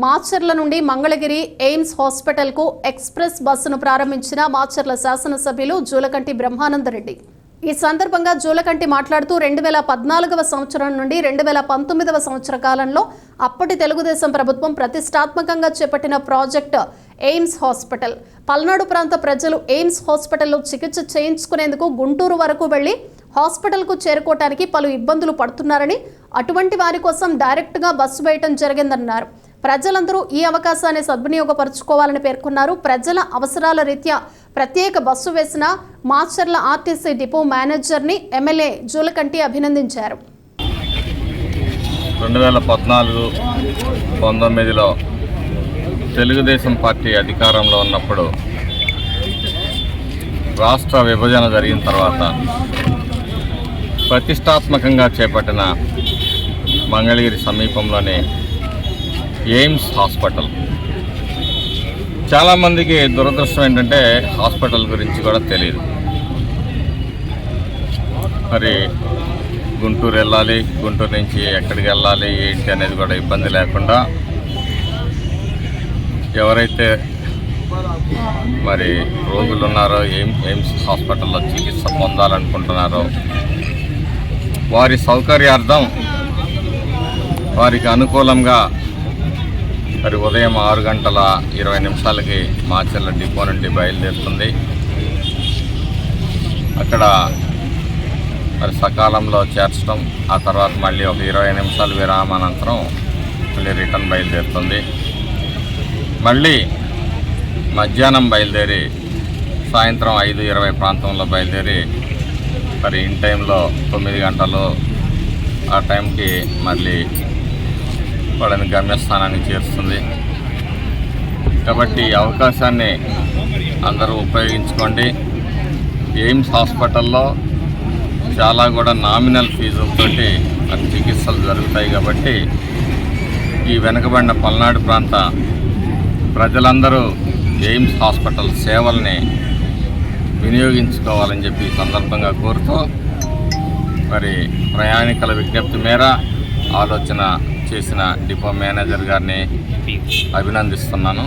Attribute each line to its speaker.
Speaker 1: మాచర్ల నుండి మంగళగిరి ఎయిమ్స్ హాస్పిటల్కు ఎక్స్ప్రెస్ బస్సును ప్రారంభించిన మాచర్ల శాసనసభ్యులు జూలకంటి బ్రహ్మానందరెడ్డి. ఈ సందర్భంగా జూలకంటి మాట్లాడుతూ రెండు వేల పద్నాలుగవ సంవత్సరం నుండి రెండు వేల పంతొమ్మిదవ సంవత్సర కాలంలో అప్పటి తెలుగుదేశం ప్రభుత్వం ప్రతిష్టాత్మకంగా చేపట్టిన ప్రాజెక్ట్ ఎయిమ్స్ హాస్పిటల్. పల్నాడు ప్రాంత ప్రజలు ఎయిమ్స్ హాస్పిటల్లో చికిత్స చేయించుకునేందుకు గుంటూరు వరకు వెళ్ళి హాస్పిటల్కు చేరుకోవటానికి పలు ఇబ్బందులు పడుతున్నారని అటువంటి వారి కోసం డైరెక్ట్గా బస్సు వేయటం జరిగిందన్నారు. ప్రజలందరూ ఈ అవకాశాన్ని సద్వినియోగపరుచుకోవాలని పేర్కొన్నారు. ప్రజల అవసరాల రీత్యా ప్రత్యేక బస్సు వేసిన మాస్టర్ల ఆర్టీసీ డిపో మేనేజర్ని ఎమ్మెల్యే జూలకంటి అభినందించారు.
Speaker 2: రెండు వేల పద్నాలుగు పంతొమ్మిదిలో తెలుగుదేశం పార్టీ అధికారంలో ఉన్నప్పుడు రాష్ట్ర విభజన జరిగిన తర్వాత ప్రతిష్టాత్మకంగా చేపట్టిన మంగళగిరి సమీపంలోని ఎయిమ్స్ హాస్పిటల్. చాలామందికి దురదృష్టం ఏంటంటే హాస్పిటల్ గురించి కూడా తెలియదు మరి గుంటూరు వెళ్ళాలి గుంటూరు నుంచి ఎక్కడికి వెళ్ళాలి ఏంటి అనేది కూడా ఇబ్బంది లేకుండా ఎవరైతే మరి రోగులు ఉన్నారో ఏం ఎయిమ్స్ హాస్పిటల్లో చికిత్స పొందాలనుకుంటున్నారో వారి సౌకర్యార్థం వారికి అనుకూలంగా మరి ఉదయం ఆరు గంటల ఇరవై నిమిషాలకి మాచర్ల డిపో నుండి బయలుదేరుతుంది. అక్కడ మరి సకాలంలో చేర్చడం ఆ తర్వాత మళ్ళీ ఒక ఇరవై నిమిషాల విరామానంతరం మళ్ళీ రిటర్న్ బయలుదేరుతుంది. మళ్ళీ మధ్యాహ్నం బయలుదేరి సాయంత్రం ఐదు ఇరవై ప్రాంతంలో బయలుదేరి మరి ఇన్ టైంలో తొమ్మిది గంటలు ఆ టైంకి మళ్ళీ వాళ్ళని గమ్యస్థానానికి చేరుస్తుంది. కాబట్టి అవకాశాన్ని అందరూ ఉపయోగించుకోండి. ఎయిమ్స్ హాస్పిటల్లో చాలా కూడా నామినల్ ఫీజుతోటి మరి చికిత్సలు జరుగుతాయి కాబట్టి ఈ వెనుకబడిన పల్నాడు ప్రాంత ప్రజలందరూ ఎయిమ్స్ హాస్పిటల్ సేవల్ని వినియోగించుకోవాలని చెప్పి సందర్భంగా కోరుతూ మరి ప్రయాణికుల విజ్ఞప్తి మేర ఆలోచన చేసిన డిపో మేనేజర్ గారిని అభినందిస్తున్నాను.